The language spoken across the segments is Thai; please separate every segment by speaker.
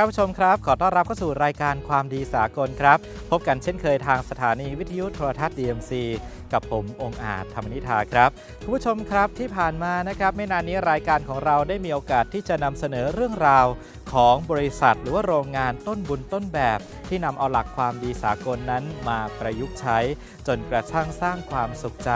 Speaker 1: ครับผู้ชมครับ ขอต้อนรับเข้าสู่รายการความดีสากลครับ พบกันเช่นเคยทางสถานีวิทยุโทรทัศน์ DMC กับผมองอาจธรรมนิธาครับคุณผู้ชมครับที่ผ่านมานะครับไม่นานนี้รายการของเราได้มีโอกาสที่จะนำเสนอเรื่องราวของบริษัท หรือว่าโรงงานต้นบุญต้นแบบ ที่นำเอาหลักความดีสากลนั้นมาประยุกต์ใช้ จนกระทั่งสร้างความสุขใจ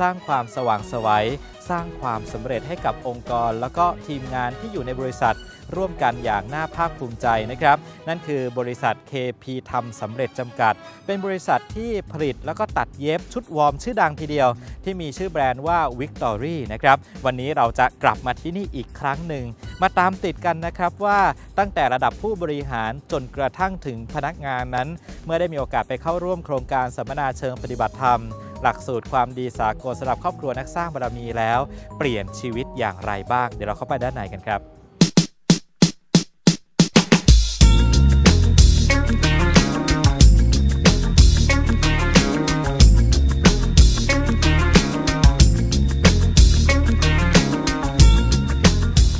Speaker 1: สร้างความสว่างสวัยสร้างความสำเร็จให้กับองค์กร แล้วก็ทีมงานที่อยู่ในบริษัทร่วมกันอย่างน่าภาคภูมิใจนะครับ นั่นคือบริษัท KP ทำสำเร็จจำกัด เป็นบริษัทที่ผลิตแล้วก็ตัดเย็บชุดวอร์มชื่อดังทีเดียว ที่มีชื่อแบรนด์ว่า Victory นะครับ วันนี้เราจะกลับมาที่นี่อีกครั้งหนึ่ง มาตามติดกันนะครับว่าตั้งแต่ระดับผู้บริหารจนกระทั่งถึงพนักงานนั้น เมื่อได้มีโอกาสไปเข้าร่วมโครงการสัมมนาเชิงปฏิบัติธรรม หลักสูตรความดีสากลสำหรับครอบครัวนักสร้างบารมีแล้ว เปลี่ยนชีวิตอย่างไรบ้าง เดี๋ยวเราเข้าไปด้านในกันครับ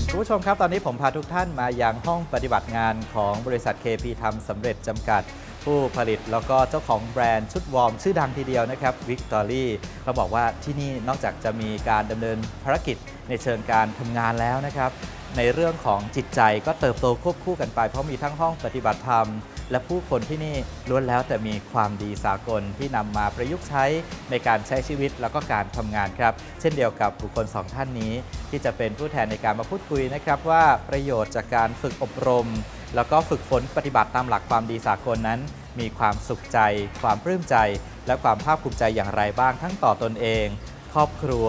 Speaker 1: คุณผู้ชมครับ ตอนนี้ผมพาทุกท่านมายังห้องปฏิบัติงานของบริษัท KP ทำสำเร็จจำกัด ผู้ผลิตแล้วก็เจ้าของแบรนด์ชุดวอร์มชื่อดังทีเดียวนะครับวิกตอรี่เขาบอกว่าที่นี่นอกจากจะมีการดำเนินภารกิจในเชิงการทำงานแล้วนะครับ ในเรื่องของจิตใจก็เติบโตควบคู่กันไป เพราะมีทั้งห้องปฏิบัติธรรม และผู้คนที่นี่ล้วนแล้วแต่มีความดีสากลที่นำมาประยุกต์ใช้ในการใช้ชีวิตแล้วก็การทำงานครับ เช่นเดียวกับบุคคลสองท่านนี้ ที่จะเป็นผู้แทนในการมาพูดคุยนะครับว่าประโยชน์จากการฝึกอบรม แล้วก็ฝึกฝนปฏิบัติตามหลักความดีสากลนั้น มีความสุขใจ ความปลื้มใจ และความภาคภูมิใจอย่างไรบ้างทั้งต่อตนเอง ครอบครัว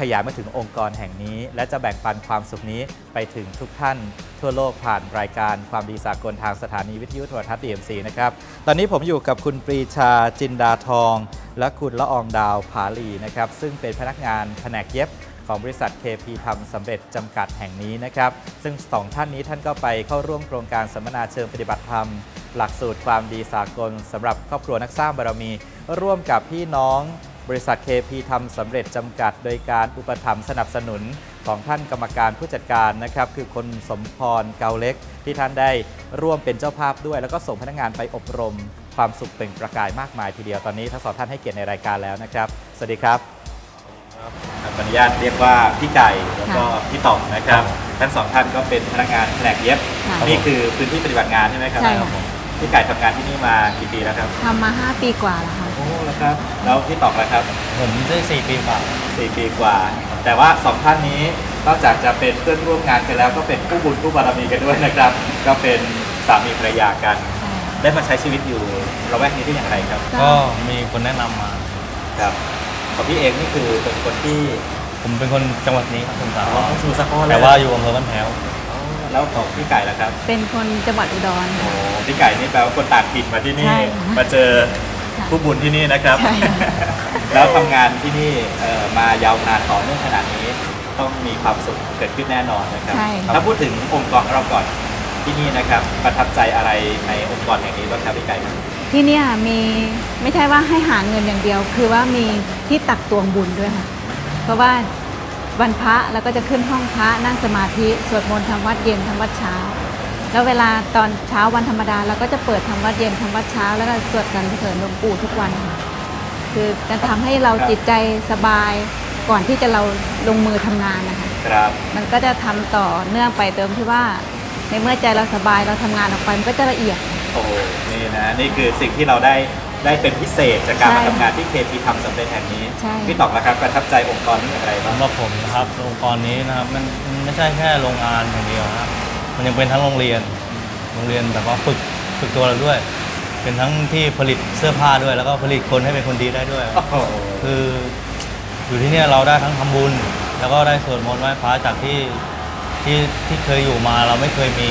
Speaker 1: ขยายมาถึงองค์กรแห่งนี้ และจะแบ่งปันความสุขนี้ไปถึงทุกท่านทั่วโลกผ่านรายการความดีสากลทางสถานีวิทยุโทรทัศน์ DMC นะครับ ตอนนี้ผมอยู่กับคุณปรีชาจินดาทอง และคุณละอองดาวผาลีนะครับ ซึ่งเป็นพนักงานแผนกเย็บของบริษัท KP ทำสำเร็จจำกัดแห่งนี้นะครับ ซึ่งสองท่านนี้ท่านก็ไปเข้าร่วมโครงการสัมมนาเชิงปฏิบัติธรรม หลักสูตรความดีสากลสำหรับครอบครัวนักสร้างบารมี ร่วมกับพี่น้อง บริษัท KP ทำสำเร็จจำกัด โดยการอุปถัมภ์สนับสนุนของท่านกรรมการผู้จัดการนะครับ คือคนสมพรเกาเล็ก ที่ท่านได้ร่วมเป็นเจ้าภาพด้วย แล้วก็ส่งพนักงานไปอบรม ความสุขเปล่งประกายมากมายทีเดียวตอนนี้ทั้งสองท่านให้เกียรติในรายการแล้วนะครับ สวัสดีครับครับขออนุญาตเรียกว่าพี่ไก่แล้วก็พี่ต่องนะครับทั้งสองท่านก็เป็นพนักงานแผนกเย็บ
Speaker 2: ค่ะ
Speaker 1: นี่คือพื้นที่ปฏิบัติงานใช่ไหมครับ
Speaker 2: ใช่ค่ะ
Speaker 1: ผมพี่ไก่ทำงานที่นี่มากี่ปีแล้วครับ
Speaker 2: ทำมา 5 ปีกว่าแล้วค่ะ
Speaker 1: โอ้แล้ว ครับ แล้วพี่ต่องล่ะครับ
Speaker 3: ผมได้สี่ปีกว่า
Speaker 1: สี่ปีกว่า แต่ว่าสองท่านนี้นอกจากจะเป็นเพื่อนร่วมงานกันแล้วก็เป็นผู้บุญผู้บารมีกันด้วยนะครับ ก็เป็นสามีภรรยากัน ได้มาใช้ชีวิตอยู่ระแวกนี้ได้อย่างไรครับ
Speaker 3: ก็มีคนแนะนำมา
Speaker 1: ครับของพี่เองนี่คือเป็นคนที่
Speaker 3: ผมเป็นคนจังหวัดนี้ครับสมุทรสาค
Speaker 1: อ๋อ
Speaker 3: ร
Speaker 1: สมุทรสาครเลย
Speaker 3: แต่ว่าอยู่อำเภอบ้านแพ้ว
Speaker 1: อ๋อแล้วของพี่ไก่ล่ะครับ
Speaker 2: เป็นคนจังหวัดอุดร
Speaker 1: โอ้
Speaker 2: ค่ะ
Speaker 1: พี่ไก่นี่แปลว่าคนต่างถิ่นมาที่นี่
Speaker 2: ใช่
Speaker 1: มาเจอ
Speaker 2: ค่ะ
Speaker 1: ผู้บุญที่นี่นะครับ
Speaker 2: ใช่
Speaker 1: แล้วทำงานที่นี่เอ่อมายาวนานต่อเนื่องขนาดนี้ ต้องมีความสุขเกิดขึ้นแน่นอนนะครับ
Speaker 2: ใช่
Speaker 1: ถ้าพูดถึงองค์กรของเราก่อนที่นี่นะครับ ประทับใจอะไรในองค์กรแห่งนี้บ้างครับพี่ไก่ครับ
Speaker 2: ที่เนี่ยมีไม่ใช่ว่าให้หาเงินอย่างเดียว คือว่ามีที่ตักตวงบุญด้วยค่ะ เพราะว่าวันพระเราก็จะขึ้นห้องพระนั่งสมาธิสวดมนต์ทำวัดเย็นทำวัดเช้า แล้วเวลาตอนเช้าวันธรรมดาเราก็จะเปิดทำวัดเย็นทำวัดเช้า แล้วก็สวดสรรเสริญหลวงปู่ทุกวันค่ะคือจะทำให้เราจิตใจสบายก่อนที่จะเราลงมือทำงานนะคะ
Speaker 1: ครับ
Speaker 2: มันก็จะทำต่อเนื่องไปเติมที่ว่า ในเมื่อใจเราสบายเราทำงานออกไปมันก็จะละเอียด
Speaker 1: โอ้โหนี่นะนี่คือสิ่งที่เราได้ได้เป็นพิเศษจากการ
Speaker 2: ใช่
Speaker 1: มาทำงานที่เคพีทำสำเร็จแห่งนี้
Speaker 2: ใช่
Speaker 1: พี่ต๋องนะครับประทับใจองค์กรนี้อย่างไรบ้าง
Speaker 3: สำหรับผมนะครับองค์กรนี้นะครับมันมันไม่ใช่แค่โรงงานอย่างเดียวนะครับ มันยังเป็นทั้งโรงเรียน โรงเรียนแบบว่าฝึกฝึกตัวเราด้วย เป็นทั้งที่ผลิตเสื้อผ้าด้วย แล้วก็ผลิตคนให้เป็นคนดีได้ด้วย
Speaker 1: โอ้โห
Speaker 3: คืออยู่ที่เนี่ยเราได้ทั้งทำบุญ แล้วก็ได้สวดมนต์ไหว้พระจากที่ที่ที่เคยอยู่มาเราไม่เคยมี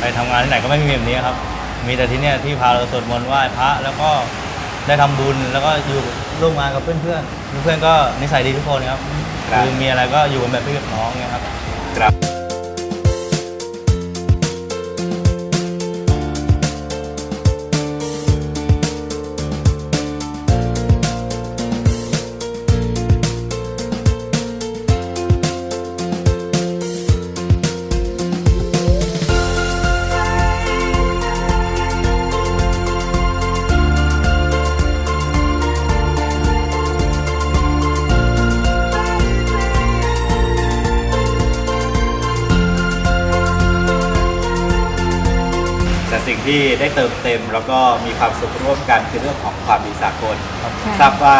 Speaker 3: ไปทำงานที่ไหนก็ไม่มีแบบนี้ครับ มีแต่ที่เนี่ยที่พาเราสวดมนต์ไหว้พระแล้วก็ได้ทำบุญแล้วก็อยู่ร่วมงานกับเพื่อนๆเพื่อนๆก็นิสัยดีทุกคนครับ
Speaker 1: ครับ
Speaker 3: คือมีอะไรก็อยู่กันแบบพี่กับน้องเงี้ยครับ
Speaker 1: ครับ ที่ได้เติมเต็ม แล้วก็มีความสุขร่วมกันคือเรื่องของความดีสากล
Speaker 2: ใช่
Speaker 1: ทราบว่า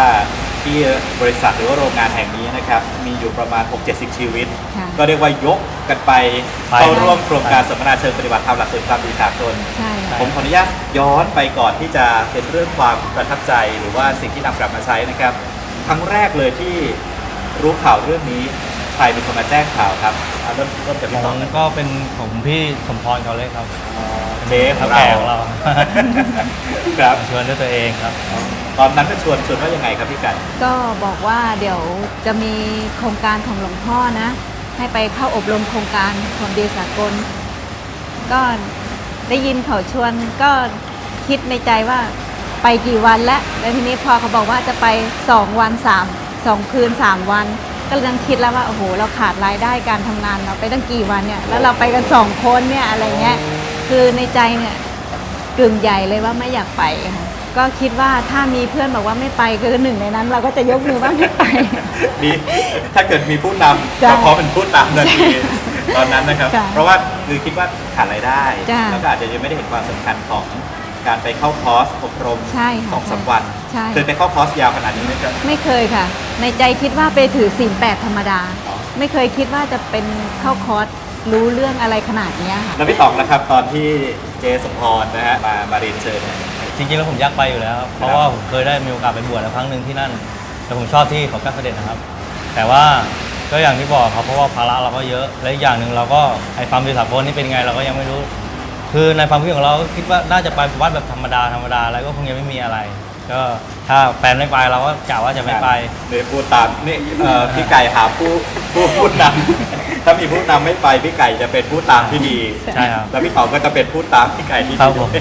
Speaker 1: ที่บริษัทหรือว่าโรงงานแห่งนี้นะครับ มีอยู่ประมาณ 6-70 ชีวิต
Speaker 2: ค่ะ
Speaker 1: ก็เรียกว่ายกกันไป
Speaker 3: ไป
Speaker 1: เข้าร่วมโครงการสัมมนาเชิงปฏิบัติธรรมหลักสูตรความดีสากล
Speaker 2: ใช่ค่ะ
Speaker 1: ผมขออนุญาตย้อนไปก่อนที่จะเป็นเรื่องความประทับใจหรือว่าสิ่งที่นำกลับมาใช้นะครับ ครั้งแรกเลยที่รู้ข่าวเรื่องนี้ใครเป็นคนมาแจ้งข่าวครับเอาเริ่มเริ่มจาก
Speaker 3: ข
Speaker 1: พี่
Speaker 3: อ
Speaker 1: ตอง
Speaker 3: ง
Speaker 1: นะ
Speaker 3: ก็เป็นของพี่สมพรเขาเลยครับ
Speaker 1: เชฟข
Speaker 3: ทั
Speaker 1: อบง
Speaker 3: แก่
Speaker 1: เรา
Speaker 3: ของเรา
Speaker 1: ครับ
Speaker 3: ชวนด้วยตัวเองครับ
Speaker 1: ตอนนั้นก็ชวนชวนว่ายังไงครับพี่ไก่
Speaker 2: ก็บอกว่าเดี๋ยวจะมีโครงการของหลวงพ่อนะ ให้ไปเข้าอบรมโครงการความดีสากล ก็ได้ยินเขาชวนก็คิดในใจว่าไปกี่วันแล้ว แล้วทีนี้พอเขาบอกว่าจะไป 2 วัน3 2คืน 3 วัน ก็เลยนั่งคิดแล้วว่าโอ้โหเราขาดรายได้การทำงานเราไปตั้งกี่วันเนี่ยแล้วเราไปกันสองคนเนี่ยอะไรเงี้ย คือในใจเนี่ยกึ่งใหญ่เลยว่าไม่อยากไปค่ะก็คิดว่าถ้ามีเพื่อนบอกว่าไม่ไปคือหนึ่งในนั้น เราก็จะยกมือว่าไม่ไป
Speaker 1: มีถ้าเกิดมีผู้นำ
Speaker 2: จ้ะ
Speaker 1: ก็พร้อมเป็นผู้นำทันทีตอนนั้นนะครับ
Speaker 2: จ้ะ
Speaker 1: เพราะว่าคือคิดว่าขาดรายได้
Speaker 2: จ้ะ
Speaker 1: แล้วก็อาจจะยังไม่ได้เห็นความสำคัญของการไปเข้าคอร์สอบรม
Speaker 2: ใช่ค่ะ
Speaker 1: สองสามวัน
Speaker 2: ใช่
Speaker 1: เคยไปเข้าคอร์สยาวขนาดนี้ไหมครับ
Speaker 2: ไม่เคยค่ะ ในใจคิดว่าไปถือศีลแปดธรรมดา
Speaker 1: อ๋อ
Speaker 2: ไม่เคยคิดว่าจะเป็นเข้าคอร์ส รู้เรื่องอะไรขนาดเนี้ยค่ะ
Speaker 1: แล้วพี่ตองนะครับตอนที่เจสมพรนะฮะมามาเรียนเชิญเนี่ย
Speaker 3: จริงๆแล้วผมอยากไปอยู่แล้วครับเพราะว่าผมเคยได้มีโอกาสไปบวชแล้วครั้งหนึ่งที่นั่น แต่ผมชอบที่เขาก้าเสด็จนะครับ แต่ว่าก็อย่างที่บอกครับเพราะว่าภาระเราก็เยอะและอีกอย่างหนึ่งเราก็ไอ้ความดีสากลนี่เป็นไงเราก็ยังไม่รู้ คือในความคิดของเราก็คิดว่าน่าจะไปวัดแบบธรรมดาธรรมดาอะไรก็คงยังไม่มีอะไร ก็ถ้าแฟนไม่ไปเราก็กะว่าจะไม่ไป
Speaker 1: เดี๋ยวพูดตามนี่เอ่อพี่ไก่หาผู้ผู้พูดนำ ถ้ามีผู้นำไม่ไปพี่ไก่จะเป็นผู้ตามที่ดี
Speaker 3: ใช่ครับ
Speaker 1: แล้วพี่ตองก็จะเป็นผู้ตามพี่ไก่ที่
Speaker 3: ครั
Speaker 1: ดี
Speaker 3: บผม
Speaker 1: ด้วย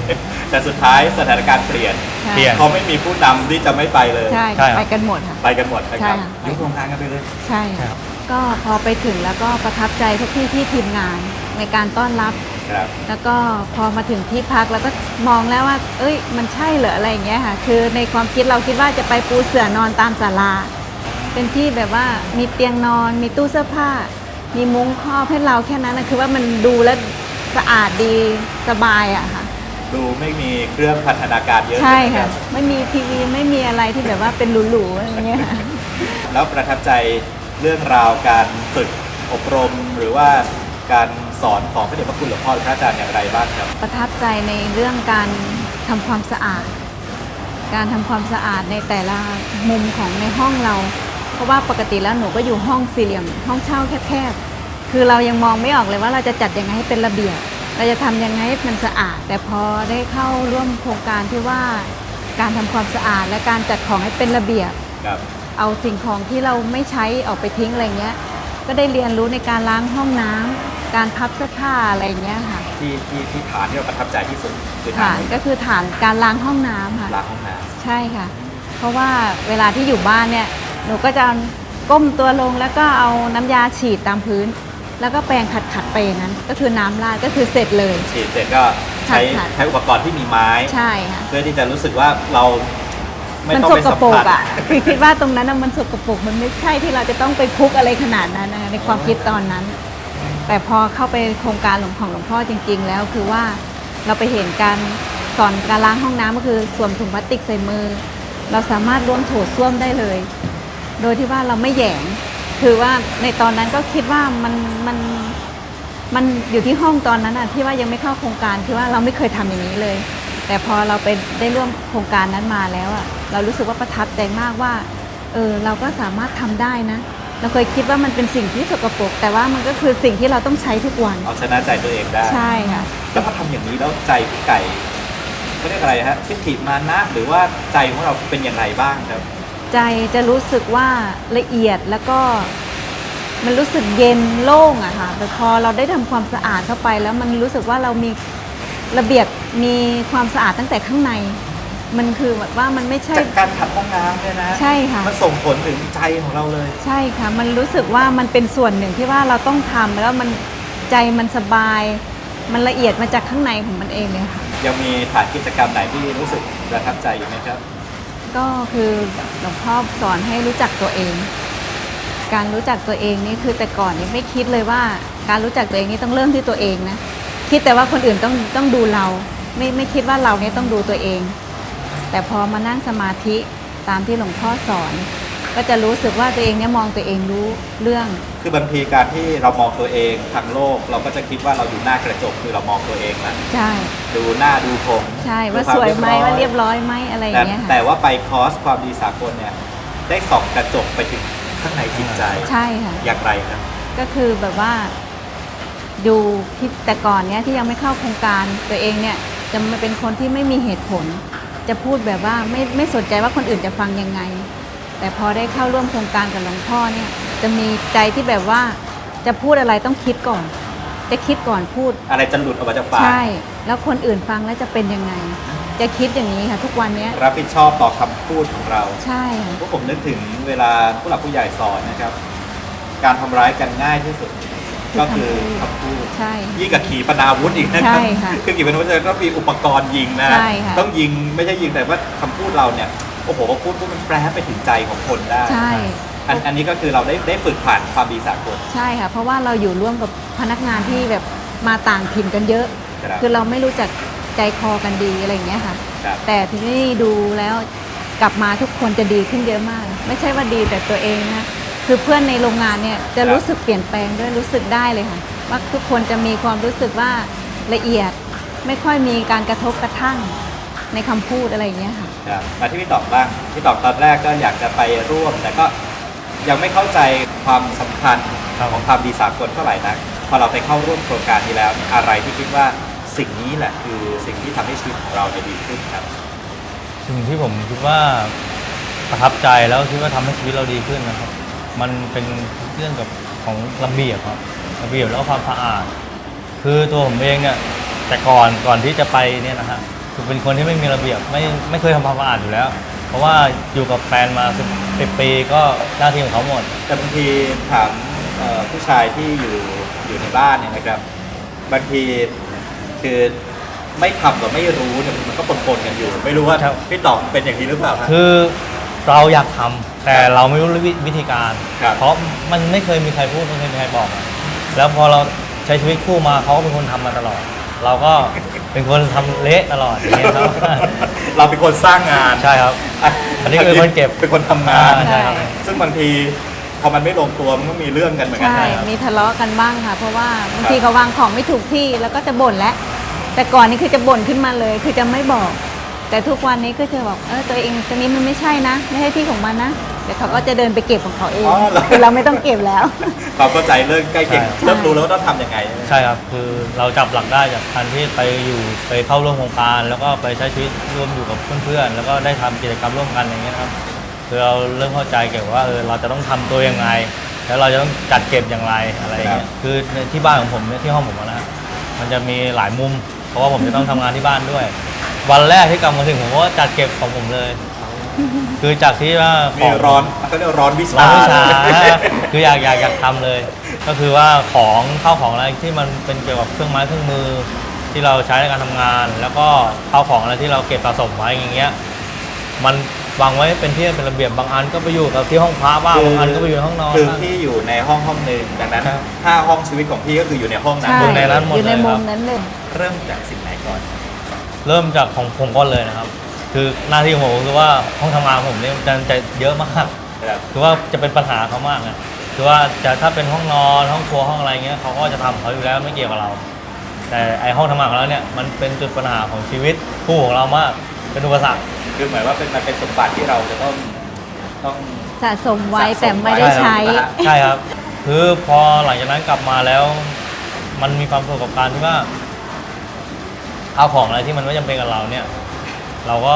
Speaker 1: แต่สุดท้ายสถานการณ์เปลี่ยน
Speaker 2: ใช่
Speaker 3: เปลี่ยน
Speaker 1: เขาไม่มีผู้นำที่จะไม่ไปเลย
Speaker 2: ใช่
Speaker 3: ใช่ครับ
Speaker 2: ไปกันหมดค่ะ
Speaker 1: ไปกันหมดนะครับ
Speaker 2: ใช่ค่ะ
Speaker 1: ยุบโรงงานกันไปเลย
Speaker 2: ใช่
Speaker 3: ใช่
Speaker 2: ค่ะ
Speaker 3: ครับ
Speaker 2: ก็พอไปถึงแล้วก็ประทับใจทุกที่ที่ทีมงานในการต้อนรับ
Speaker 1: ครับ
Speaker 2: แล้วก็พอมาถึงที่พักแล้วก็มองแล้วว่า เอ้ย มันใช่เหรออะไรอย่างเงี้ยค่ะ คือในความคิดเราคิดว่าจะไปปูเสื่อนอนตามศาลา เป็นที่แบบว่ามีเตียงนอนมีตู้เสื้อผ้า มีมุ้งครอบให้เราแค่นั้นนะคือว่ามันดูแล้วสะอาดดีสบายอะค่ะ
Speaker 1: ดูไม่มีเครื่องพัฒนาการเยอะ
Speaker 2: ใช่
Speaker 1: ไหม
Speaker 2: ค่ะ
Speaker 1: รับ
Speaker 2: ไม่มีทีวีไม่มีอะไรที่แบบว่าเป็นหรูๆอะไรเงี้ยค่ะ
Speaker 1: แล้วประทับใจเรื่องราวการฝึกอบรมหรือว่าการสอนของพระเดชพระคุณหลวงพ่อหรือพระอาจารย์อย่างไรบ้างครับ
Speaker 2: ประทับใจในเรื่องการทำความสะอาด การทำความสะอาดในแต่ละมุมของในห้องเราเพ ราะว่าปกติแล้วหนูก็อยู่ห้องสี่เหลี่ยมห้องเช่าแคบๆคือเรายังมองไม่ออกเลยว่าเราจะจัดยังไงให้เป็นระเบียบเราจะทำยังไงให้มันสะอาด แต่พอได้เข้าร่วมโครงการที่ว่าการทำความสะอาดและการจัดของให้เป็นระเบียบ
Speaker 1: ครับ
Speaker 2: เอาสิ่งของที่เราไม่ใช้ออกไปทิ้งอะไรเงี้ย ก็ได้เรียนรู้ในการล้างห้องน้ำการพับเสื้อผ้าอะไรเงี้ยค่ะ
Speaker 1: ที่ที่ที่ฐานที่เราประทับใจที่สุดคือฐา
Speaker 2: ฐานนก็คือฐานการล้างห้องน้ำค่ะ
Speaker 1: ล้างห้องน้
Speaker 2: ใช่ค่ะ เพราะว่าเวลาที่อยู่บ้านเนี่ย หนูก็จะก้มตัวลงแล้วก็เอาน้ำยาฉีดตามพื้น แล้วก็แปรงขัดขัดๆไปอย่างนั้น ก็คือน้ำราดก็คือเสร็จเลยำ
Speaker 1: ฉีดเสร็จก็ใช้
Speaker 2: ค่ะ
Speaker 1: ใช้อุปกรณ์ที่มีไม้
Speaker 2: ใช่ค่ะ
Speaker 1: เพื่อที่จะรู้สึกว่าเราไม่
Speaker 2: มัน
Speaker 1: ต้อง
Speaker 2: ส
Speaker 1: ไป
Speaker 2: ก
Speaker 1: สัม
Speaker 2: ปร
Speaker 1: ผั
Speaker 2: ก
Speaker 1: ส
Speaker 2: อะ คือคิดว่าตรงนั้นน่ะมันสกปรกมันไม่ใช่ที่เราจะต้องไปคลุกอะไรขนาดนั้นนะคะในความคิดตอนนั้น แต่พอเข้าไปโครงการหลวงของหลวงพ่อจริง ๆ แล้วคือว่าเราไปเห็นการสอนการล้างห้องน้ำก็คือสวมถุงพลาสติกใส่มือ เราสามารถล้วงโถส้วมได้เลย โดยที่ว่าเราไม่แหยงคือว่าในตอนนั้นก็คิดว่ามันมันมันอยู่ที่ห้องตอนนั้นอะที่ว่ายังไม่เข้าโครงการคือว่าเราไม่เคยทำอย่างนี้เลย แต่พอเราไปได้ร่วมโครงการนั้นมาแล้วอะเรารู้สึกว่าประทับใจมากว่าเออเราก็สามารถทำได้นะ เราเคยคิดว่ามันเป็นสิ่งที่สกปรกแต่ว่ามันก็คือสิ่งที่เราต้องใช้ทุกวัน
Speaker 1: เอาชนะใจตัวเองได้
Speaker 2: ใช่ค่ะ
Speaker 1: แล้วพอทำอย่างนี้แล้วใจพี่ไก่เขาเรียกอะไรฮะทิฏฐิมานะหรือว่าใจของเราเป็นอย่างไรบ้างครับ
Speaker 2: ใจจะรู้สึกว่าละเอียดแล้วก็มันรู้สึกเย็นโล่งอะค่ะแต่พอเราได้ทำความสะอาดเข้าไป แล้วมันรู้สึกว่าเรามีระเบียบมีความสะอาดตั้งแต่ข้างใน มันคือแบบว่ามันไม่ใช่
Speaker 1: จากการขัดห้องน้ำเนี่ยนะ
Speaker 2: ใช่ค่ะ
Speaker 1: มันส่งผลถึงใจของเราเลย
Speaker 2: ใช่ค่ะ มันรู้สึกว่ามันเป็นส่วนหนึ่งที่ว่าเราต้องทำแล้วมันใจมันสบาย มันละเอียดมาจากข้างในของมันเองเลยค่ะ
Speaker 1: ยังมีฐานกิจกรรมไหนที่รู้สึกประทับใจอยู่ไหมครับ
Speaker 2: ก็คือหลวงพ่อสอนให้รู้จักตัวเอง การรู้จักตัวเองนี่คือแต่ก่อนนี่ไม่คิดเลยว่า การรู้จักตัวเองนี่ต้องเริ่มที่ตัวเองนะคิดแต่ว่าคนอื่นต้องต้องดูเรา ไม่ไม่คิดว่าเราเนี่ยต้องดูตัวเอง แต่พอมานั่งสมาธิตามที่หลวงพ่อสอน ก็จะรู้สึกว่าตัวเองเนี่ยมองตัวเองรู้เรื่อง
Speaker 1: คือบางทีการที่เรามองตัวเองทางโลก เราก็จะคิดว่าเราอยู่หน้ากระจกคือเรามองตัวเองนะ
Speaker 2: ใช่
Speaker 1: ดูหน้าดูผม
Speaker 2: ใช่
Speaker 1: ดู
Speaker 2: ว่า
Speaker 1: ค
Speaker 2: สวยไหม
Speaker 1: บ
Speaker 2: ว่าเรียบร้อยไหมอะไรอ
Speaker 1: แต่
Speaker 2: ย่างเงี้ย
Speaker 1: แต่
Speaker 2: ค่ะ
Speaker 1: ว่าไปคอร์สความดีสากลเนี่ยได้ส่องกระจกไปถึงข้างในจิตใจ
Speaker 2: ใช่ค่ะ
Speaker 1: อย่างไรครับ
Speaker 2: ก็คือแบบว่า ดูที่แต่ก่อนเนี้ยที่ยังไม่เข้าโครงการตัวเองเนี่ยจะมาเป็นคนที่ไม่มีเหตุผล จะพูดแบบว่าไม่ไม่สนใจว่าคนอื่นจะฟังยังไง แต่พอได้เข้าร่วมโครงการกับหลวงพ่อเนี่ย จะมีใจที่แบบว่าจะพูดอะไรต้องคิดก่อน จะคิดก่อนพูด
Speaker 1: อะไรจะหลุดออกมาจากปาก
Speaker 2: ใช่ แล้วคนอื่นฟังแล้วจะเป็นยังไง จะคิดอย่างนี้ค่ะ ทุกวันเนี้ย
Speaker 1: รับผิดชอบต่อคำพูดของเรา
Speaker 2: ใช่ค่ะ
Speaker 1: พวกผมนึกถึงเวลาผู้หลักผู้ใหญ่สอนนะครับ การทำร้ายกันง่ายที่สุด ก็คือคำพูด
Speaker 2: ใช่
Speaker 1: ยิ่งกับขีปนาวุธอีกนะครั
Speaker 2: ใช่ค่ะ
Speaker 1: คือขีปนาวุธจะต้องมีอุปกรณ์ยิงนะ
Speaker 2: ใช่ค่ะ
Speaker 1: ต้องยิงไม่ใช่ยิงแต่ว่าคำพูดเราเนี่ย โอ้โหพอพูดปุ๊บมันแปรไปถึงใจของคนได้
Speaker 2: ใช่
Speaker 1: อันอันนี้ก็คือเราได้ได้ฝึกผ่านความดีสากล
Speaker 2: ใช่ค่ะ เพราะว่าเราอยู่ร่วมกับพนักงานที่แบบมาต่างถิ่นกันเยอะ
Speaker 1: ครับ
Speaker 2: คือเราไม่รู้จักใจคอกันดีอะไรอย่างเงี้ยค่ะ
Speaker 1: ครับ
Speaker 2: แต่ทีนี้ดูแล้วกลับมาทุกคนจะดีขึ้นเยอะมาก ไม่ใช่ว่าดีแต่ตัวเองนะคือเพื่อนในโรงงานเนี่ยจะรู้สึกเปลี่ยนแปลงด้วยรู้สึกได้เลยค่ะ ว่าทุกคนจะมีความรู้สึกว่าละเอียดไม่ค่อยมีการกระทบกระทั่งในคำพูดอะไรอย่างเงี้ยค่ะ
Speaker 1: ครับมาที่พี่ตอบบ้างพี่ตอบตอนแรกก็อยากจะไปร่วม แต่ก็ยังไม่เข้าใจความสำคัญ
Speaker 3: ครับ
Speaker 1: ของความดีสากลเท่าไหร่นักพอเราไปเข้าร่วมโครงการนี้แล้ว อะไรที่คิดว่า สิ่งนี้แหละคือสิ่งที่ทำให้ชีวิตของเราเนี่ยดีขึ้นครับ
Speaker 3: สิ่งที่ผมคิดว่าประทับใจแล้วคิดว่าทำให้ชีวิตเราดีขึ้นนะครับ มันเป็นเรื่องกับของระเบียบครับระเบียบแล้วก็ความสะอาด คือตัวผมเองเนี่ยแต่ก่อนก่อนที่จะไปเนี่ยนะฮะคือเป็นคนที่ไม่มีระเบียบไม่ไม่เคยทำความสะอาดอยู่แล้ว เพราะว่าอยู่กับแฟนมาสิบสิบปีก็หน้าที่ของเขาหมด
Speaker 1: แต่บางทีถามเอ่อผู้ชายที่อยู่อยู่ในบ้านเนี่ยนะครับบางที คือไม่ทำกับไม่รู้เนี่ยมันก็ปนๆกันอยู่ ไม่รู้ว่า
Speaker 3: ครับ
Speaker 1: พี่ตอบเป็นอย่างนี้หรือเปล่าครับ
Speaker 3: คือเราอยากทำแต่เราไม่รู้วิวิธีการ
Speaker 1: ครับ
Speaker 3: เพราะมันไม่เคยมีใครพูดไม่เคยมีใครบอกอะแล้วพอเราใช้ชีวิตคู่มาเขาก็เป็นคนทำมาตลอด เราก็เป็นคนทำเละตลอดอย่างเงี้ยครับ
Speaker 1: เราเป็นคนสร้างงาน
Speaker 3: ใช่ครับ อันนี้เป็นคนเก็บ
Speaker 1: เป็นคนทำงาน
Speaker 3: อ่าใช่ครับ
Speaker 1: ซึ่งบางที พอมันไม่ลงตัวมันก็มีเรื่องกันเหมือนกัน
Speaker 2: ใช่
Speaker 1: นะ
Speaker 2: มีทะเลาะกันบ้างค่ะ เพราะว่าบาง
Speaker 1: ครับ
Speaker 2: ทีเขาวางของไม่ถูกที่แล้วก็จะบ่นแล้ว แต่ก่อนนี้คือจะบ่นขึ้นมาเลย คือจะไม่บอก แต่ทุกวันนี้ก็จะบอก เออตัวเองตัวนี้มันไม่ใช่นะ ไม่ใช่ที่ของมันนะ เดี๋ยวเขาก็จะเดินไปเก็บของเขาเอง
Speaker 1: อ๋อเหรอ
Speaker 2: คือเราไม่ต้องเก็บแล้ว
Speaker 1: ความเข้าใจเรื่องใกล้เคียง
Speaker 3: ใช่
Speaker 1: เริ่มรู้แล้วว่าต้องทำยังไง
Speaker 3: ใช่ครับ คือเราจับหลักได้จากการที่ไปอยู่ไปเข้าร่วมโครงการ แล้วก็ไปใช้ชีวิตร่วมอยู่กับเพื่อนๆ แล้วก็ได้ทำกิจกรรมร่วมกันอย่างเงี้ยครับ คือเราเริ่มเข้าใจเกี่ยวกับว่าเออเราจะต้องทำตัวยังไง แล้วเราจะต้องจัดเก็บอย่างไรอะไรอย่างเงี้ยคือในที่บ้านของผมเนี่ยที่ห้องผมอะนะฮะมันจะมีหลายมุม เพราะว่าผมจะต้องทำงานที่บ้านด้วย วันแรกที่กลับมาถึงผมก็จัดเก็บของผมเลย คือจากที่ว่าข
Speaker 1: มี
Speaker 3: อง
Speaker 1: ร้อนเขาเรียกว่าร้อนวิชา
Speaker 3: ร้านวิชาคืออยากอยากอยากทำเลย ก็คือว่าของข้าวของอะไรที่มันเป็นเกี่ยวกับเครื่องไม้เครื่องมือที่เราใช้ในการทำงาน แล้วก็ข้าวของอะไรที่เราเก็บสะสมไว้อย่างเงี้ย มัน วางไว้เป็นที่เป็นระเบียบบางอันก็ไปอยู่กับที่ห้องพระบ้างบางอันก็ไปอยู่ในห้องนอน
Speaker 1: คือ
Speaker 3: บ้าง
Speaker 1: พี่อยู่ในห้องห้องหนึ่งดังนั้น
Speaker 3: ครับ
Speaker 1: ห้าห้องชีวิตของพี่ก็คืออยู่ในห้องนั้น
Speaker 2: ใช่
Speaker 3: อยู่ในนั้นหมด
Speaker 2: อยู่ใน
Speaker 3: เลย
Speaker 2: มุ
Speaker 3: ครั
Speaker 2: ม
Speaker 3: บ
Speaker 2: นั้นเลย
Speaker 1: เริ่มจากสิ่งไหนก่อน
Speaker 3: เริ่มจากของผมก่อนเลยนะครับ คือหน้าที่ของผมคือว่าห้องทำงานของผมเนี่ยจะจะเยอะมาก
Speaker 1: ครับ
Speaker 3: คือว่าจะเป็นปัญหาเขามากนะคือว่าจะถ้าเป็นห้องนอนห้องครัวห้องอะไรเงี้ยเขาก็จะทำของเขาอยู่แล้วไม่เกี่ยวกับเรา แต่ไอห้องทำงานของเราเนี่ยมันเป็นจุดปัญหาของชีวิตคู่ของเรามากเป็นอุปสรรค
Speaker 1: คือหมายว่าเป็นมันเป็นสมบัติที่เราจะต้องต้อง
Speaker 2: สะสมไว้
Speaker 1: สะสม
Speaker 2: แต่ไม่ได้
Speaker 1: ไว้
Speaker 2: ใช้
Speaker 3: ใช่ครับ คือพอหลังจากนั้นกลับมาแล้ว มันมีความสุขกับการที่ว่าเอาของอะไรที่มันไม่จำเป็นกับเราเนี่ย เราก็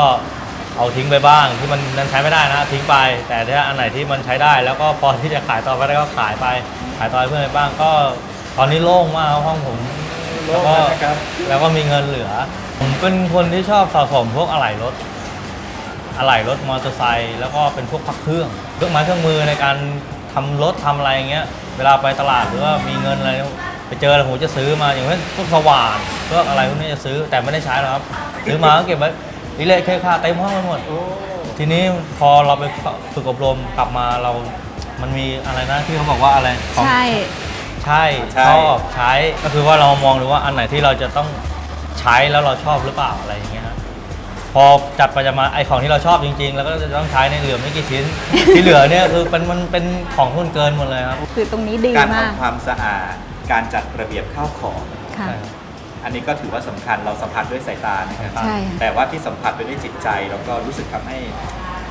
Speaker 3: เอาทิ้งไปบ้างที่มันนั้นใช้ไม่ได้นะทิ้งไป แต่ถ้าอันไหนที่มันใช้ได้ แล้วก็พอที่จะขายต่อไปได้ก็ขายไปขายต่อให้เพื่อนไปบ้างก็ตอนนี้โล่งมากครับห้องผม
Speaker 1: โล
Speaker 3: แล้ว
Speaker 1: ก
Speaker 3: ก็
Speaker 1: นะครับ
Speaker 3: แล้วก็มีเงินเหลือ ผมเป็นคนที่ชอบสะสมพวกอะไหล่รถ อะไหล่รถมอเตอร์ไซค์แล้วก็เป็นพวกพักเครื่องเครื่องไม้เครื่องมือในการทำรถทำอะไรอย่างเงี้ยเวลาไปตลาดหรือว่ามีเงินอะไรไปเจออะไรผมจะซื้อมาอย่างเช่นพวกสว่านพวกอะไรพวกนี้จะซื้อแต่ไม่ได้ใช้หรอกครับซื้อมาก็เก็บไว้ดิเละเคค่าเต็มห้องไปหมด
Speaker 1: โอ้
Speaker 3: ทีนี้พอเราไปฝึกอบรมกลับมาเรา มันมีอะไรนะที่เขาบอกว่าอะไรของ
Speaker 2: ใช่
Speaker 3: ใช่ ชอบใช้ก็คือว่าเรามองดูว่าอันไหนที่เราจะต้องใช้แล้วเราชอบหรือเปล่าอะไรอย่างเงี้ยฮะ พอจัดไปจะมาไอของที่เราชอบจริง ๆ แล้วก็จะต้องใช้ในยเหลือไม่กี่ชิ้น ที่เหลือเนี่ยคือเป็นมันเป็นของทุนเกินหมดเลยครับ
Speaker 2: คือตรงนี้ดี
Speaker 1: การ
Speaker 2: มาก
Speaker 1: ทำความสะอาด การจัดระเบียบข้าวของ
Speaker 2: ค่ะ
Speaker 3: ใช่ครับ
Speaker 1: อันนี้ก็ถือว่าสำคัญเราสัมผัสด้วยสายตานะครับ
Speaker 2: ใช่ค่ะ
Speaker 1: แต่ว่าที่สัมผัสไปด้วยจิตใจแล้วก็รู้สึกทำให้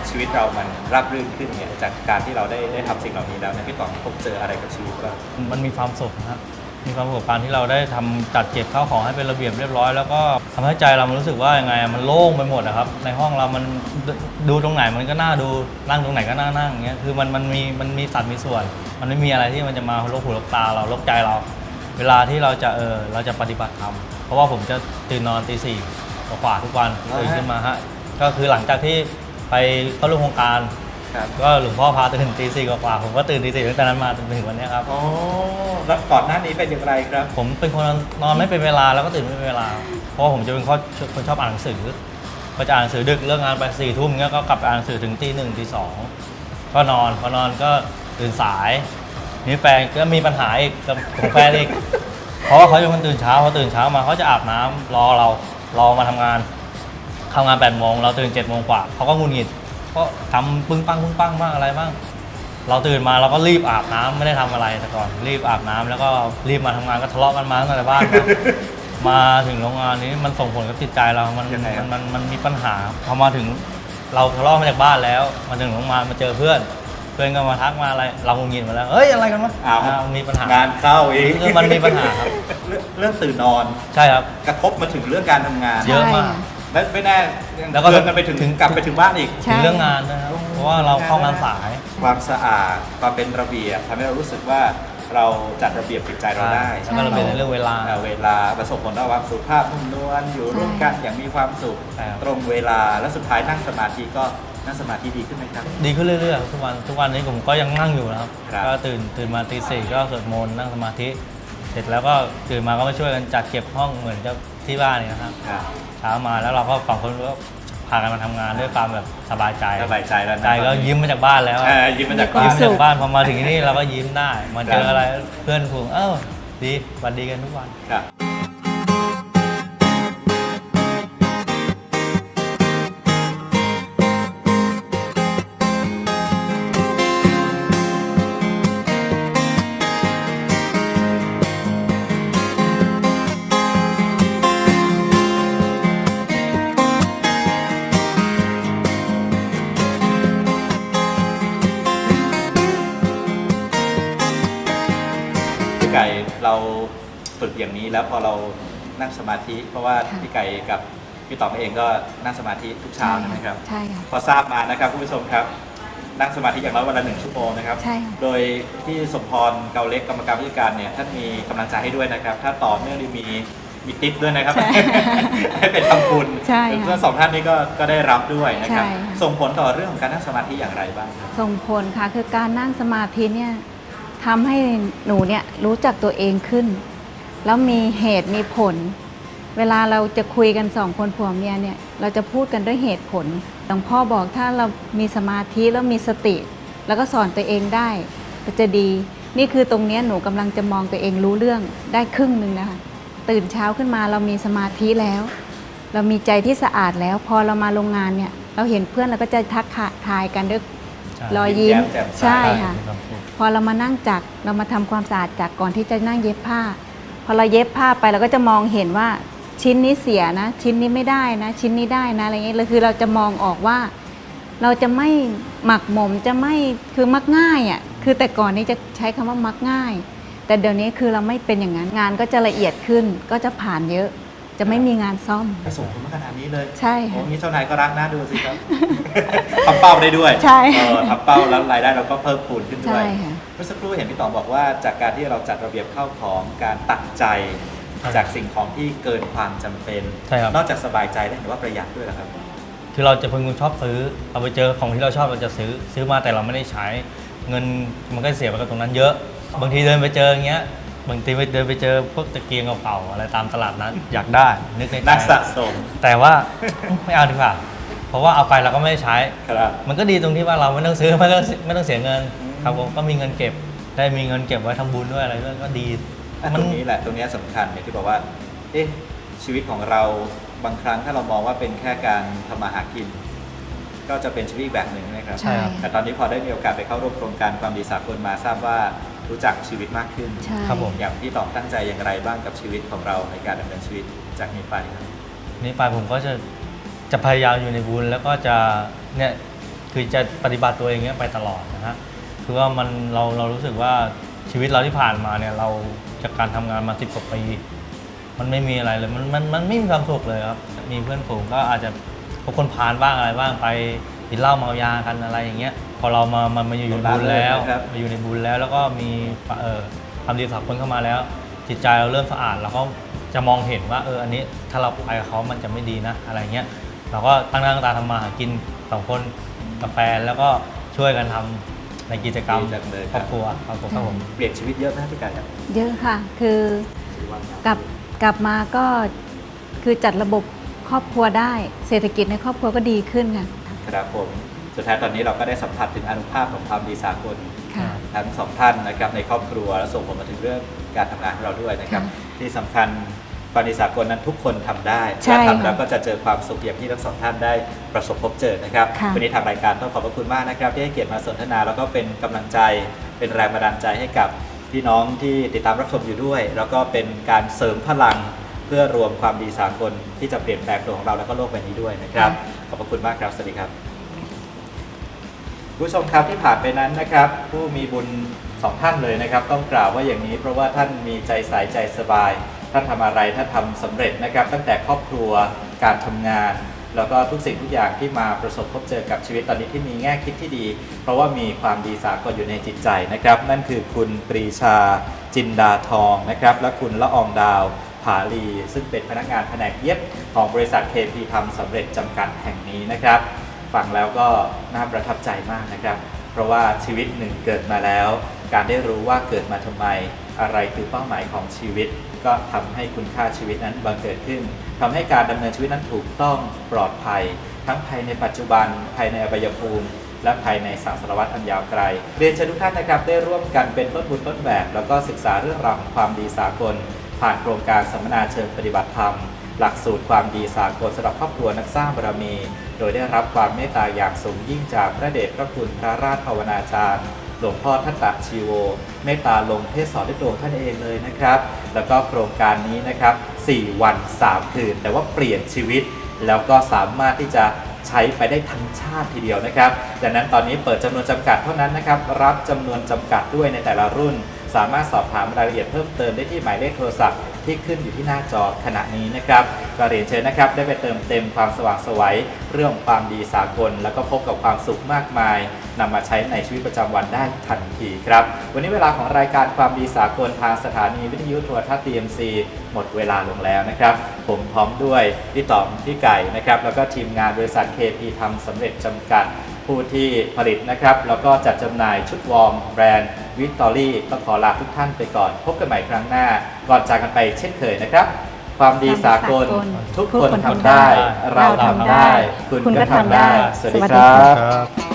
Speaker 1: ชีวิตเรามันราบรื่นขึ้นเนี่ยจากการที่เราได้ได้ทำสิ่งเหล่านี้แล้วเนี่ยพี่ต่องพบเจออะไรกับชีวิตบ้าง
Speaker 3: มันมีความสุขนะครับ มีความสุขกับการที่เราได้ทำจัดเก็บข้าวของให้เป็นระเบียบเรียบร้อย แล้วก็ ทำให้ใจเรามันรู้สึกว่ายังไงอะมันโล่งไปหมดนะครับ ในห้องเรามันดดูตรงไหนมันก็น่าดูนั่งตรงไหนก็น่านั่งอย่างเงี้ยคือมันมันมีมันมีสัดมีส่วน มันไม่มีอะไรที่มันจะมาลบหูลบตาเราลบใจเรา เวลาที่เราจะเออเราจะปฏิบัติธรรมเพราะว่าผมจะตื่นนอนตีสี่กว่าๆทุกวัน
Speaker 1: อ๋อฮะ
Speaker 3: ตื่นขึ้นมาฮะก็คือหลังจากที่ไปเข้าร่วมโครงการ
Speaker 1: ครับ
Speaker 3: ก็หลวงพ่อพาตื่นตีสี่กว่าๆผมก็ตื่นตีสี่ตั้งแต่นั้นมาจนถึงวันเนี้ยครับ
Speaker 1: อ๋อแล้วก่อนหน้านี้เป็นอย่างไรครับ
Speaker 3: ผมเป็นคนนอนไม่เป็นเวลาแล้วก็ตื่นไม่เป็นเวลา เพราะผมจะเป็นคนชอบอ่านหนังสือก็จะอ่านหนังสือดึกเลิกงานไปสี่ทุ่มเงี้ยก็กลับไปอ่านหนังสือถึงตีหนึ่งตีสองก็นอนพอนอนก็ตื่นสายนี่แฟนก็มีปัญหาอีกกับของแฟนอีก เพราะว่าเขาจะเป็นคนตื่นเช้าพอตื่นเช้ามาเขาจะอาบน้ำรอเรารอมาทำงานทำงาน8ปดโมงเราตื่น7จ็ดโมงกว่าเขาก็งุนหงิดก็ทำปึ้งปังปึ้งปังบ้างอะไรบ้างเราตื่นมาเราก็รีบอาบน้ำไม่ได้ทำอะไรแต่ก่อนรีบอาบน้ำแล้วก็รีบมาทำงานก็ทะเลาะกันมาตั้งแต่บ้าน มาถึงโรงงานนี้มันส่งผลกับจิตใจเรา มัน
Speaker 1: ยังไงครั
Speaker 3: มั
Speaker 1: บ
Speaker 3: นมันมันมีปัญหาพอมาถึงเราทะเลาะมาจากบ้านแล้ว มาถึงโรงงานมาเจอเพื่อน เพื่อนก็มาทักมาอะไรเราคงยินมาแล้วเฮ้ยอะไรกันวะ
Speaker 1: อ้าว
Speaker 3: อ่ามีปัญหางา
Speaker 1: นเข้าอีก
Speaker 3: คือมันมีปัญหาครับ
Speaker 1: เรื่องเรื่องตื่นนอน
Speaker 3: ใช่ครับ
Speaker 1: กระทบมาถึงเรื่องการทำงาน
Speaker 3: เยอะมาก
Speaker 2: ใช่
Speaker 1: และไม่แน่ยัง
Speaker 3: แล้วก็
Speaker 1: เดินกันไปถึง
Speaker 3: ถึง
Speaker 1: กลับไปถึงบ้านอีก
Speaker 2: ใช่
Speaker 3: ถึงเรื่องงานนะครับเพราะว่าเราเข้างานสาย
Speaker 1: ความสะอาดความเป็นระเบียบทำให้เรารู้สึกว่า เราจัดระเบียบจิตใจเราได้
Speaker 3: แล้วก็เราเป็นในเรื่องเวลา
Speaker 1: อ่เวลาประสบผลต่อความสุภาพนุ่มนวลอยู่ร่วมกันอย่างมีความสุข
Speaker 3: ใช่ครับ
Speaker 1: ตรงเวลาแล้วสุดท้ายนั่งสมาธิก็นั่งสมาธิดีขึ้นไหมครับ
Speaker 3: ดีขึ้นเรื่อยๆครับทุกวันทุกวันนี้ผมก็ยังนั่งอยู่นะครับ
Speaker 1: ครับ
Speaker 3: ก็ตื่นตื่นมาตีสี่ก็สวดมนต์นั่งสมาธิ เสร็จแล้วก็ตื่นมาก็มาช่วยกันจัดเก็บห้องเหมือนกับที่บ้านเนี่ยนะครับ
Speaker 1: ครับ
Speaker 3: เช้ามาแล้วเราก็สองคนก็ พากันมาทำงานด้วยความแบบสบายใจ
Speaker 1: สบายใจแล้วนะ
Speaker 3: ใจก็ยิ้มมาจากบ้านแล้ว
Speaker 1: เออยิ้มมาจาก
Speaker 2: มี
Speaker 3: ยิ้
Speaker 2: ค
Speaker 3: ม
Speaker 2: ว
Speaker 3: มา
Speaker 2: สุ
Speaker 3: จาก
Speaker 2: ข
Speaker 3: บ้านพอมาถึงที่นี่เราก็ยิ้มได้มาเจ
Speaker 1: ค
Speaker 3: อ
Speaker 1: รับ
Speaker 3: อะไรเพื่อนฝูงเอ้าดีสวัสดีกันทุกวัน
Speaker 1: ครับ แล้วพอเรานั่งสมาธิ เพราะว่า
Speaker 2: ค่ะ
Speaker 1: พี่ไก่กับพี่ต๋องเองก็นั่งสมาธิทุกเช้าใช่ไหมครับ
Speaker 2: ใช่ค่ะ
Speaker 1: พอทราบมานะครับคุณผู้ชมครับ นั่งสมาธิอย่างน้อยวันละหนึ่งชั่วโมงนะครับ
Speaker 2: ใช่ค่ะ
Speaker 1: โดยที่สมพรเกาเล็กกรรมการผู้จัดการเนี่ยท่านมีกำลังใจให้ด้วยนะครับ ถ้าต่อเนื่องดีมีมีทิปด้วยนะครับ
Speaker 2: ใช่
Speaker 1: ให้เป็นทำบุญ
Speaker 2: ใช่ค่ะ
Speaker 1: เพื่อนสองท่านนี้ก็ก็ได้รับด้วยนะครับ
Speaker 2: ใช่ค่ะ
Speaker 1: ส่งผลต่อเรื่องของการนั่งสมาธิอย่างไรบ้างครับ
Speaker 2: ส่งผลค่ะคือการนั่งสมาธิเนี่ยทำให้หนูเนี่ยรู้จักตัวเองขึ้น แล้วมีเหตุมีผล เวลาเราจะคุยกันสองคนผัวเมียเนี่ยเราจะพูดกันด้วยเหตุผลหลวงพ่อบอกถ้าเรามีสมาธิแล้วมีสติ แล้วก็สอนตัวเองได้ก็จะดี นี่คือตรงเนี้ยหนูกำลังจะมองตัวเองรู้เรื่องได้ครึ่งหนึ่งนะคะตื่นเช้าขึ้นมาเรามีสมาธิแล้ว เรามีใจที่สะอาดแล้ว พอเรามาโรงงานเนี่ย เราเห็นเพื่อนเราก็จะทักทายกันด้วย
Speaker 3: ใช่
Speaker 2: รอยยิ้ม
Speaker 1: แจ่มใส
Speaker 2: ใช่ค่ะ
Speaker 3: มีวามสุข
Speaker 2: พอเรามานั่งจักรเรามาทำความสะอาดจักรก่อนที่จะนั่งเย็บผ้า พอเราเย็บผ้าไปเราก็จะมองเห็นว่าชิ้นนี้เสียนะ ชิ้นนี้ไม่ได้นะ ชิ้นนี้ได้นะอะไรเงี้ยเลยคือเราจะมองออกว่า เราจะไม่หมักหมมจะไม่คือมักง่ายอะคือแต่ก่อนนี้จะใช้คำว่ามักง่าย แต่เดี๋ยวนี้คือเราไม่เป็นอย่างนั้นงานก็จะละเอียดขึ้นก็จะผ่านเยอะจะไม่มีงานซ่อม
Speaker 1: ไปส่งผลมาขนาดนี้เลย
Speaker 2: ใช่
Speaker 1: โอ้
Speaker 2: ค่ะ
Speaker 1: งี้เจ้านายก็รักน่าดูสิครับทำเป้าได้ด้วย
Speaker 2: ใช่
Speaker 1: เออทำเป้าแล้วรายได้เราก็เพิ่มพูนขึ้นด้วย
Speaker 2: ใช่ค่ะ
Speaker 1: เมื่อสักครู่เห็นพี่ต๋องบอกว่าจากการที่เราจัดระเบียบเข้าของการตัดใจ
Speaker 3: ครับ
Speaker 1: จากสิ่งของที่เกินความจำเป็น
Speaker 3: ใช่ครับ
Speaker 1: นอกจากสบายใจแล้วเห็นว่าประหยัดด้วยเหรอครับ
Speaker 3: คือเราจะเป็นคนชอบซื้อเราไปเจอของที่เราชอบเราจะซื้อ ซื้อมาแต่เราไม่ได้ใช้ เงินมันก็เสียไปกับตรงนั้นเยอะ บางทีเดินไปเจออย่างเงี้ย บางทีไปเดินไปเจอพวกตะเกียงเก่าๆอะไรตามตลาดนั้น อยากได้ นึกในใจ
Speaker 1: นักสะสม
Speaker 3: แต่ว่าไม่เอาดีกว่า เพราะว่าเอาไปเราก็ไม่ได้ใช้
Speaker 1: ครับ
Speaker 3: มันก็ดีตรงที่ว่าเราไม่ต้องซื้อไม่ต้องไม่ต้องเสียเงิน
Speaker 1: อืม
Speaker 3: ครับผมก็มีเงินเก็บได้มีเงินเก็บไว้ทำบุญด้วยอะไรด้วยก็ดี
Speaker 1: อะตรงนี้แหละตรงนี้สำคัญเนี่ยที่บอกว่า เอ๊ะชีวิตของเราบางครั้งถ้าเรามองว่าเป็นแค่การทำมาหากิน ก็จะเป็นชีวิตอีกแบบหนึ่งนะครับ
Speaker 2: ใช่
Speaker 1: แต่ตอนนี้พอได้มีโอกาสไปเข้าร่วมโครงการความดีสากลมาทราบว่ารู้จักชีวิตมากขึ้น
Speaker 2: ใช่
Speaker 3: ครับผม
Speaker 1: อย่างที่ตองตั้งใจอย่างไรบ้างกับชีวิตของเราในการดำเนินชีวิตจากนี้ไปครับ
Speaker 3: นี่ไปผมก็จะจะพยายามอยู่ในบุญแล้วก็จะเนี่ยคือจะปฏิบัติตัวเองเนี้ยไปตลอดนะฮะ คือว่ามันเราเรารู้สึกว่าชีวิตเราที่ผ่านมาเนี่ยเราจากการทำงานมาสิบกว่าปี มันไม่มีอะไรเลยมันมันมันไม่มีความสุขเลยครับ มีเพื่อนฝูงก็อาจจะบางคนผ่านบ้างอะไรบ้างไปกินเหล้าเมายากันอะไรอย่างเงี้ย พอเรามามามาอยู่ในบุญแล้ว
Speaker 1: ครับ
Speaker 3: มาอยู่ในบุญแล้วแล้วก็มีเอ่อความดีสากลเข้ามาแล้ว จิตใจเราเริ่มสะอาดเราก็จะมองเห็นว่าเอออันนี้ถ้าเราไปกับเขามันจะไม่ดีนะอะไรเงี้ยเราก็ตั้งหน้าตั้งตาทำมาหากินสองคนกับแฟนแล้วก็ช่วยกันทำ ในกิจกรรม
Speaker 1: ดีจังเลย
Speaker 3: ค
Speaker 1: ครั
Speaker 3: รอบ บครัวครับผมครับผม
Speaker 1: เปลี่ยนชีวิตเยอะไหมพี่ไก่ครับ
Speaker 2: เยอะค่ะ คือกลับกลับมาก็คือจัดระบบครอบครัวได้ เศรษฐกิจในครอบครัวก็ดีขึ้นค่ะ
Speaker 1: ครับผม สุดท้ายตอนนี้เราก็ได้สัมผัสถึงอนุภาพของความดีสากล
Speaker 2: ค่ะ
Speaker 1: ทั้งสองท่านนะครับในครอบครัวและส่งผลมาถึงเรื่องการทำงานของเราด้วยนะครับ
Speaker 2: ค่ะ
Speaker 1: ที่สำคัญ ความดีสากลนั้นทุกคนทำได้
Speaker 2: ใช่
Speaker 1: และ
Speaker 2: ค่ะ
Speaker 1: ทำแล้วก็จะเจอความสุขอย่างที่ทั้งสองท่านได้ประสบพบเจอนะครับ
Speaker 2: ค่ะ
Speaker 1: วันนี้ทางรายการต้องขอบพระคุณมากนะครับ ที่ให้เกียรติมาสนทนาแล้วก็เป็นกำลังใจ เป็นแรงบันดาลใจให้กับพี่น้องที่ติดตามรับชมอยู่ด้วย แล้วก็เป็นการเสริมพลังเพื่อรวมความดีสากลที่จะเปลี่ยนแปลงตัวของเราแล้วก็โลกใบนี้ด้วยนะครับ ขอบพระคุณมากครับสวัสดีครับ ผู้ชมครับที่ผ่านไปนั้นนะครับ ผู้มีบุญสองท่านเลยนะครับ ต้องกล่าวว่าอย่างนี้เพราะว่าท่านมีใจใสใจสบาย ท่านทำอะไรท่านทำสำเร็จนะครับตั้งแต่ครอบครัวการทำงาน แล้วก็ทุกสิ่งทุกอย่างที่มาประสบพบเจอกับชีวิตตอนนี้ที่มีแง่คิดที่ดี เพราะว่ามีความดีสากลอยู่ในจิตใจนะครับ นั่นคือคุณปรีชาจินดาทองนะครับและคุณละอองดาวผาลี ซึ่งเป็นพนักงานแผนกเย็บของบริษัท KP ทำสำเร็จจำกัดแห่งนี้นะครับฟังแล้วก็น่าประทับใจมากนะครับ เพราะว่าชีวิตหนึ่งเกิดมาแล้ว การได้รู้ว่าเกิดมาทำไม อะไรคือเป้าหมายของชีวิต ก็ทำให้คุณค่าชีวิตนั้นบังเกิดขึ้นทำให้การดำเนินชีวิตนั้นถูกต้องปลอดภัย ทั้งภายในปัจจุบันภายในอบายภูมิและภายในศาสตรวัตรอันยาวไกล เรียนเชิญทุกท่านนะครับได้ร่วมกันเป็นต้นบุญต้นแบบ แล้วก็ศึกษาเรื่องราวของความดีสากล ผ่านโครงการสัมมนาเชิงปฏิบัติธรรม หลักสูตรความดีสากลสำหรับครอบครัวนักสร้างบารมี โดยได้รับความเมตตาอย่างสูงยิ่งจากพระเดชพระคุณพระราชภาวนาจารย์ ลวงพ่อทัตตะชีโวเมตตาลงเทศสอนด้วยตัวท่านเองเลยนะครับ แล้วก็โครงการนี้นะครับ 4 วัน 3 คืน แต่ว่าเปลี่ยนชีวิต แล้วก็สามารถที่จะใช้ไปได้ทั้งชาติทีเดียวนะครับ ดังนั้นตอนนี้เปิดจำนวนจำกัดเท่านั้นนะครับ รับจำนวนจำกัดด้วยในแต่ละรุ่น สามารถสอบถามรายละเอียดเพิ่มเติมได้ที่หมายเลขโทรศัพท์ที่ขึ้นอยู่ที่หน้าจอขณะนี้นะครับก็เรียนเชิญนะครับ ได้ไปเติมเต็มความสว่างสวัยเรื่องความดีสากล แล้วก็พบกับความสุขมากมายนำมาใช้ในชีวิตประจำวันได้ทันทีครับ วันนี้เวลาของรายการความดีสากลทางสถานีวิทยุโทรทัศน์ TMC หมดเวลาลงแล้วนะครับ ผมพร้อมด้วยพี่ต๋อมพี่ไก่นะครับแล้วก็ทีมงานบริษัท KP ทำสำเร็จจำกัด ผู้ที่ผลิตนะครับ แล้วก็จัดจำหน่ายชุดวอร์มแบรนด์วิกตอรี่ต้องขอลาทุกท่านไปก่อน พบกันใหม่ครั้งหน้า ก่อนจากกันไปเช่นเคยนะครับ ความดีสากล ทุกคนทำได้ เราทำได้ คุณก็ทำได้ สวัสดีครับ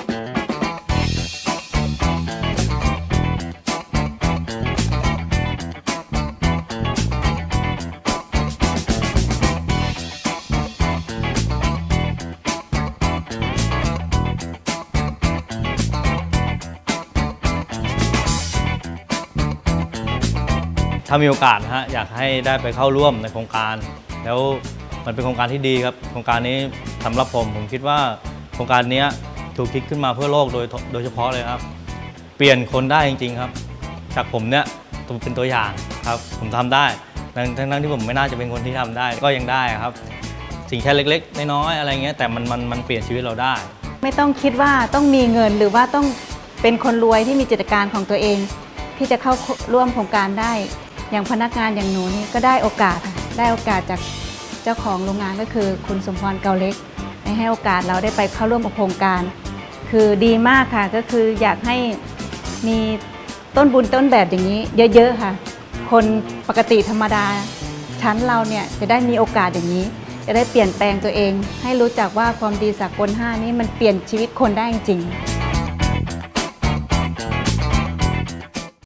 Speaker 3: ถ้ามีโอกาสฮะอยากให้ได้ไปเข้าร่วมในโครงการ แล้วมันเป็นโครงการที่ดีครับ โครงการนี้สำหรับผมผมคิดว่าโครงการนี้ถูกคิดขึ้นมาเพื่อโลกโดยโดยเฉพาะเลยครับ เปลี่ยนคนได้จริง ๆครับ จากผมเนี่ยเป็นตัวอย่างครับ ผมทำได้ทั้งทั้งที่ผมไม่น่าจะเป็นคนที่ทำได้ก็ยังได้ครับ สิ่งแค่เล็กๆน้อยๆอะไรเงี้ยแต่มันมันมันเปลี่ยนชีวิตเราได้
Speaker 2: ไม่ต้องคิดว่าต้องมีเงินหรือว่าต้องเป็นคนรวยที่มีกิจการของตัวเอง ที่จะเข้าร่วมโครงการได้ อย่างพนักงานอย่างหนูนี่ก็ได้โอกาสได้โอกาสจากเจ้าของโรงงานก็คือ คุณสมพรเกาเล็กให้โอกาสเราได้ไปเข้าร่วมกับโครงการ คือดีมากค่ะก็คืออยากให้มีต้นบุญต้นแบบอย่างนี้ เยอะๆค่ะ คนปกติธรรมดาชั้นเราเนี่ยจะได้มีโอกาสอย่างนี้ จะได้เปลี่ยนแปลงตัวเอง ให้รู้จักว่าความดีสากล5นี้มันเปลี่ยนชีวิตคนได้จริง